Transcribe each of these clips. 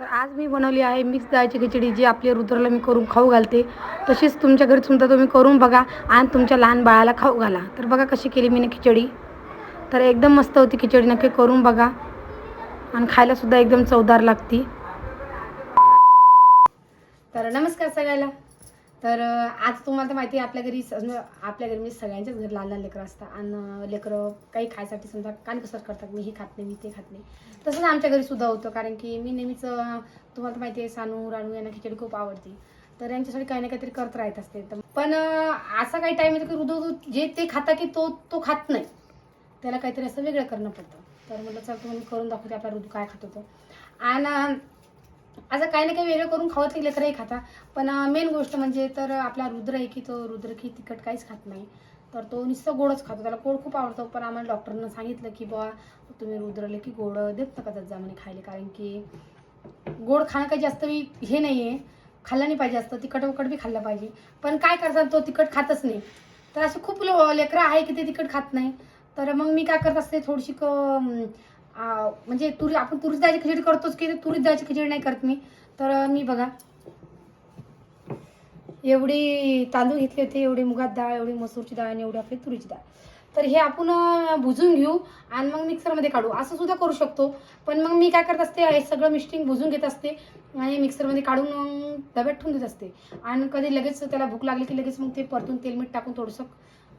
तर आज मी बनवली आहे मिक्स डाळची खिचडी जी आपल्या रुद्राला मी करून खाऊ घालते. तशीच तुमच्या घरी सुद्धा तुम्ही करून बघा आणि तुमच्या लहान बाळाला खाऊ घाला. तर बघा कशी केली मी खिचडी. तर एकदम मस्त होती खिचडी नक्की करून बघा. आणि खायलासुद्धा एकदम चवदार लागती. तर नमस्कार सगळ्याला. तर आज तुम्हाला तर माहिती आहे आपल्या घरी म्हणजे आपल्या घरी म्हणजे सगळ्यांच्याच घरी लहान लहान लेकरं असतात. आणि लेकरं काही खायसाठी समजा कानकसर करतात मी हे खात नाही मी ते खात नाही. तसंच आमच्या घरी सुद्धा होतं कारण की मी नेहमीच तुम्हाला तर माहिती आहे सानू रानू यांना खिचडी खूप आवडते. तर यांच्यासाठी काही ना काहीतरी करत राहत असते. तर पण असा काही टाईम येतो की हृदय जे ते खाता की तो तो खात नाही. त्याला काहीतरी असं वेगळं करणं पडतं. तर म्हटलं चल तुम्ही करून दाखवते आपला ऋतू काय खात होतो. आणि असं काही ना काही वेगळं करून खावत लेकरही खाता. पण मेन गोष्ट म्हणजे तर आपला रुद्र आहे की तो रुद्र की तिखट काहीच खात नाही. तर तो नुसतं गोडच खातो. त्याला गोड खूप आवडतो. पण आम्हाला डॉक्टरनं सांगितलं की बुवा तुम्ही रुद्रले की गोड देत नका जात जा म्हणे खायला. कारण की गोड खाणं काही जास्त बी हे नाही आहे खाल्लं नाही पाहिजे असतं तिखट वकट बी खाल्लं पाहिजे. पण काय करतात तो तिखट खातच नाही. तर असे खूप लो लेकरं आहे की ते तिखट खात नाही. तर मग मी काय करत असते थोडीशी क म्हणजे तुरी आपण तुरीत जायची खिचडी करतोच की तुरीत जायची खिचडी नाही करत मी. तर मी बघा. एवढी तांदूळ घेतले होते एवढी मुगात डाळ एवढी मसूरची डाळ आणि एवढी आपली तुरीची डाळ. तर हे आपण भुजून घेऊ आणि मग मिक्सरमध्ये काढू. असं सुद्धा करू शकतो. पण मग मी काय करत असते हे सगळं मिस्टिंग भुजून घेत असते आणि मिक्सरमध्ये काढून मग डब्यात ठेवून देत असते. आणि कधी लगेच त्याला भूक लागली की लगेच मग ते परतून तेल मीठ टाकून थोडंसं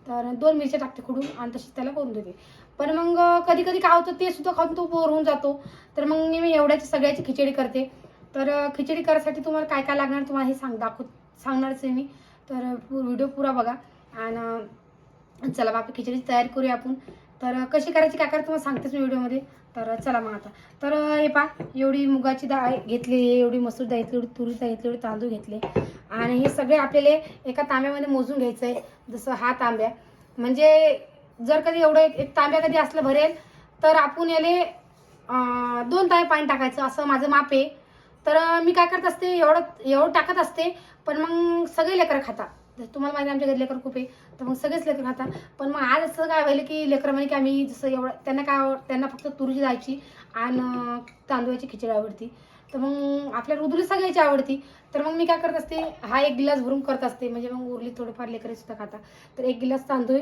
तर दोन मिरच्या टाकते खोडून आणि तशीच त्याला करून देते. पण मग कधी कधी काय होतं ते सुद्धा खाऊन तो बोर होऊन जातो. तर मग मी एवढ्याची सगळ्याची खिचडी करते. तर खिचडी करायसाठी तुम्हाला काय काय लागणार तुम्हाला हे सांग दाखव सांगणारच आहे मी. तर व्हिडिओ पुरा बघा. आणि चला बापी आपली खिचडी तयार करूया आपण. तर कशी करायची काय करायचं तुम्हाला सांगतेच मी व्हिडिओमध्ये तर चला मग आता. तर हे पा एवढी मुगाची डाळ घेतली एवढी मसूर डाळ घेतली एवढी तुरी डाळ घेतली एवढे तांदूळ घेतले. आणि हे सगळे आपल्याला एका तांब्यामध्ये मोजून घ्यायचं आहे जसं हा तांब्या. म्हणजे जर कधी एवढं एक तांब्या कधी असलं भरेल तर आपण याले दोन तांबे पाणी टाकायचं असं माझं माप आहे. तर मी काय करत असते एवढं एवढं टाकत असते पण मग सगळे लेकरं खाता जसं तुम्हाला माहिती आमच्या घरी लेकर खूप आहे तर मग सगळेच लेकर खाता पण मग आज असं काय व्हायलं की लेकरं म्हणे की आम्ही जसं एवढं त्यांना काय आवड त्यांना फक्त तुरीची जायची आणि तांदूळाची खिचडी आवडती. तर मग आपल्या रुदुरी सगळ्याची आवडती. तर मग मी काय करत असते हा एक गिलास भरून करत असते. म्हणजे मग उरली थोडंफार लेकरे सुद्धा खाता तर एक गिलास तांदूळ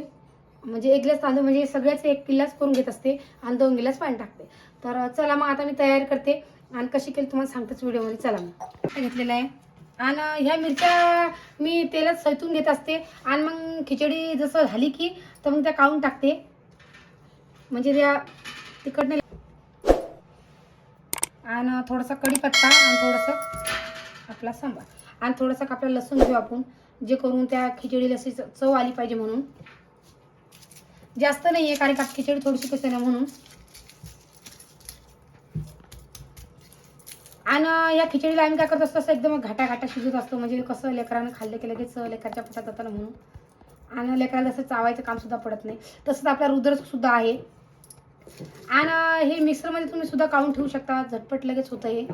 म्हणजे एक गिलास तांदूळ म्हणजे सगळ्याच एक गिलास करून घेत असते आणि दोन गिलास पाणी टाकते. तर चला मग आता मी तयारी करते. आणि कशी केली तुम्हाला सांगतेच व्हिडिओमध्ये. चला मग. घेतलेलं आहे? आणि ह्या मिरच्या मी तेलात सैतून घेत असते. आणि मग खिचडी जसं झाली की तर मग त्या काढून टाकते. म्हणजे त्या नाही आणि थोडासा कढीपत्ता आणि थोडंसं आपला सांबार. आणि थोडंसं आपला लसूण घेऊ आपण जे करून त्या खिचडीला अशी च- चव आली पाहिजे म्हणून. जास्त नाही आहे कारण का खिचडी थोडीशी कसं नाही म्हणून. आणि या खिचडीला आम्ही काय करत असतो असं एकदम घाटा घाटा शिजत असतो. म्हणजे कसं लेकरानं खाल्लं की लगेच लेकराच्या पोटात जातं ना म्हणून. आणि लेकराला जसं चावायचं काम सुद्धा पडत नाही. तसंच आपला रुद्र सुद्धा आहे. आणि हे मिक्सरमध्ये तुम्ही सुद्धा काढून ठेवू शकता. झटपट लगेच होतं हे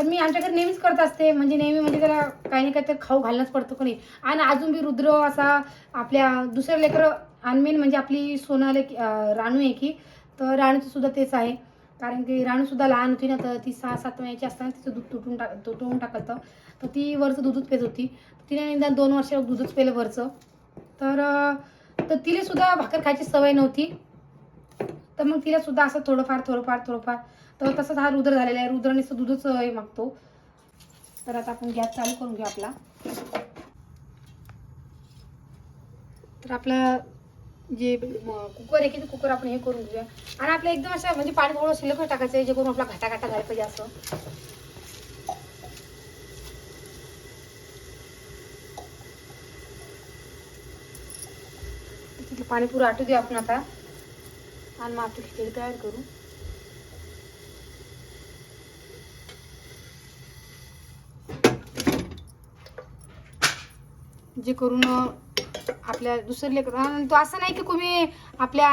तर मी आमच्याकडे नेहमीच करत असते. म्हणजे नेहमी म्हणजे त्याला काही ना काहीतरी खाऊ घालणंच पडतो कोणी. आणि अजून बी रुद्र असा आपल्या दुसऱ्या लेकरं आणि मेन म्हणजे आपली सोनाले राणू आहे की तर राणूचं सुद्धा तेच आहे. कारण की राणू सुद्धा लहान होती ना तर ती सहा सात महिन्याची असताना तिचं दूध तुटून टाक तुटवून टाकतं. तर ती वरचं दूधच पेत होती. तिने निदान दोन वर्ष दूधच पेलं वरचं. तर तर तिला सुद्धा भाकर खायची सवय नव्हती. तर मग तिला सुद्धा असं थोडंफार थोडंफार थोडंफार तर तसंच हा रुद्र झालेला आहे. रुद्राने दूधच हे मागतो. तर आता आपण गॅस चालू करून घेऊ आपला. तर आपला जे कुकर आहे की ते कुकर आपण हे करून घेऊया. आणि आपलं एकदम असं म्हणजे पाणी थोडं शिल्लक टाकायचं आहे जे करून आपला घाटाघाटा झाला पाहिजे असं. पाणी पुरं आटू दे आपण आता. आणि मग आपली खिचडी तयार करू. जे करून आपल्या दुसऱ्या लेकर आणि तो असं नाही की तुम्ही आपल्या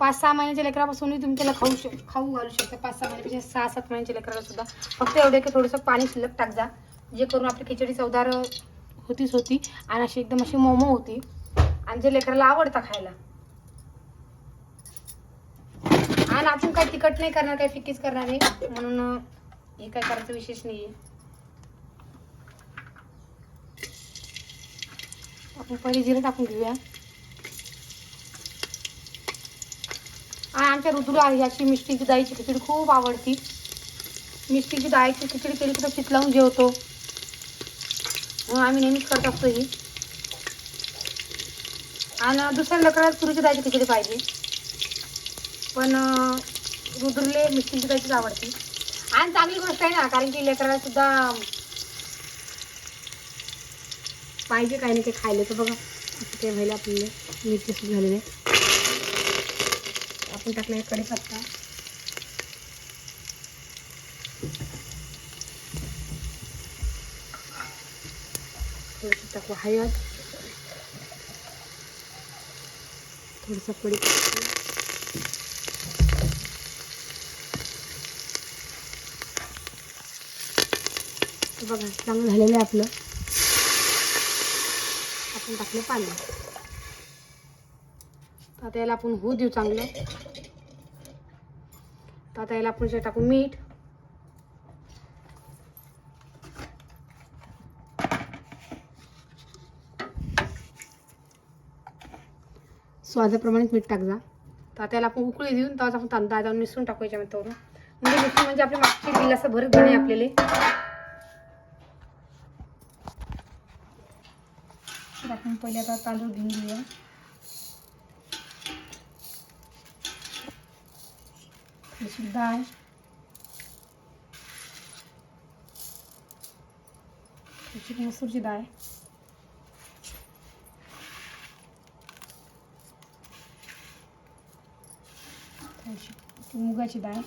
पाच सहा महिन्याच्या लेकरापासून तुम्ही त्याला खाऊ शक खाऊ घालू शकता. पाच सहा महिन्यापेक्षा म्हणजे सहा सात महिन्याच्या लेकराला सुद्धा. फक्त एवढं की थोडंसं पाणी शिल्लक टाक जा. जे करून आपली खिचडी चवदार होतीच होती. आणि अशी एकदम अशी मोमो होती. आणि जे लेकराला आवडतं खायला. आणि आपण काही तिखट नाही करणार काही फिकीच करणार आहे म्हणून हे काय करायचं विशेष नाही आहे आपण पहिले जिरं टाकून घेऊया. आणि आमच्या ऋतूला याची मिस्टीची डाळीची खिचडी खूप आवडती. मिस्टीची डाळीची खिचडी केली की तो चितलावून जेवतो. म्हणून आम्ही नेहमीच करत असतो ही. आणि दुसऱ्या लकडात तुरीची डाळीची खिचडी पाहिजे. पण रुद्रले मिस्टीची डाळीचीच आवडते. आणि चांगली गोष्ट आहे ना कारण की लेकराला सुद्धा पाहिजे काही नाही ते खायला. तर बघा असं ते व्हायला आपल्याला मिरची सुद्धा आहे. आपण टाकले कढीपत्ता. थोडंसं टाकू हळद. थोडंसं कढीपत्ता. बघा चांगलं झालेलं आहे आपलं. टाकलं पाणी. आता याला आपण होऊ देऊ चांगलं. आता याला आपण शेत टाकू मीठ. स्वादाप्रमाणेच मीठ टाक जा. तर आता याला आपण उकळी देऊन तेव्हा आपण तांदा जाऊन मिसळून टाकू याच्यामध्ये म्हणजे मिसळून म्हणजे आपली मागची असं भरत घेणे आपल्याला. तर आपण पहिले आता तांदूळ घेऊन घेऊया थोडीशी डाळ थोडीशी मसूरची डाळ थोडीशी मुगाची डाळ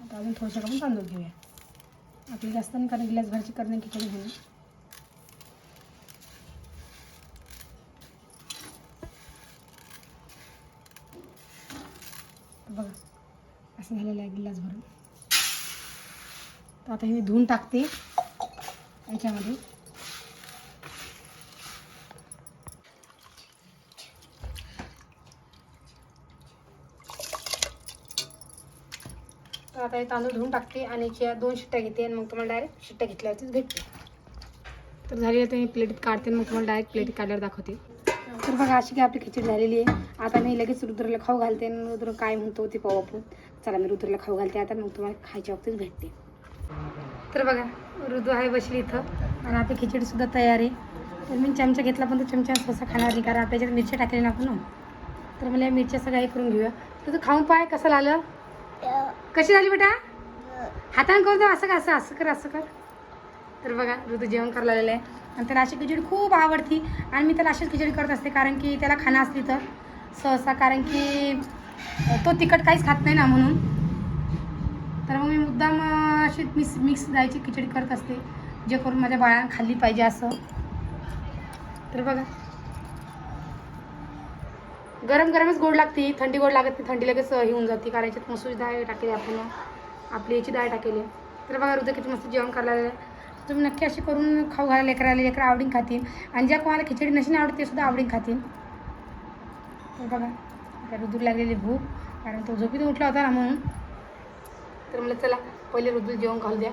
आता अजून थोडंसं आपण तांदूळ घेऊया आपली जास्त नाही कारण गिलास भरची करणे खिचडी म्हणून तर बघा असं झालेलं आहे गिलास भरून. तर आता हे मी धुवून टाकते याच्यामध्ये. तर आता हे तांदूळ धुवून टाकते आणि याच्या दोन शिट्ट्या घेते आणि मग तुम्हाला डायरेक्ट शिट्ट्या घेतल्यावरतीच भेटते तर झाली आता मी प्लेटीत काढते आणि मग तुम्हाला डायरेक्ट प्लेटीत काढल्यावर दाखवते. तर बघा अशी काय आपली खिचडी झालेली आहे. आता मी लगेच रुद्रला खाऊ घालते आणि रुद्र काय म्हणतो ते पाहू आपण. चला मी रुद्रला खाऊ घालते आता मग तुम्हाला खायच्या बाबतीत भेटते. तर बघा ऋतू आहे बसली इथं आणि आपली खिचडीसुद्धा तयार आहे. तर मी चमचा घेतला पण तो चमचा स्वसा खाणार नाही कारण आपल्याच्यात मिरच्या टाकल्या ना आपण. तर मला या मिरच्या सगळ्या हे करून घेऊया. तर तू खाऊन पाय कसं लागलं? कशी झाली बेटा? हाताने करू दे असं का असं असं कर असं कर. तर बघा ऋतू जेवण करायला आलेलं आहे. आणि त्याला अशी खिचडी खूप आवडती. आणि मी त्याला अशीच खिचडी करत असते कारण की त्याला खाणं असली तर सहसा कारण की तो तिखट काहीच खात नाही ना म्हणून. तर मग मी मुद्दाम अशी मिक्स मिक्स जायची खिचडी करत असते जे करून माझ्या बाळानं खाल्ली पाहिजे असं. तर बघा. गरम गरमच गोड लागते. थंडी गोड लागत नाही. थंडी लगेच हे होऊन जाते. कारण याच्यात मसूर डाळ टाकली आपण. आपली याची डाळ टाकेली. तर बघा हृदय किती मस्त जेवण करायला लागलं. तुम्ही नक्की अशी करून खाऊ घाला. लेकराला लेकरं आवडीन खातील. आणि ज्या कोणाला खिचडी नशीन आवडते सुद्धा आवडीन खातील. तर बघा आता लागलेली भूक. कारण तो झोपीत उठला होता ना म्हणून. तर मला चला पहिले रुदूर जेवण घालू द्या.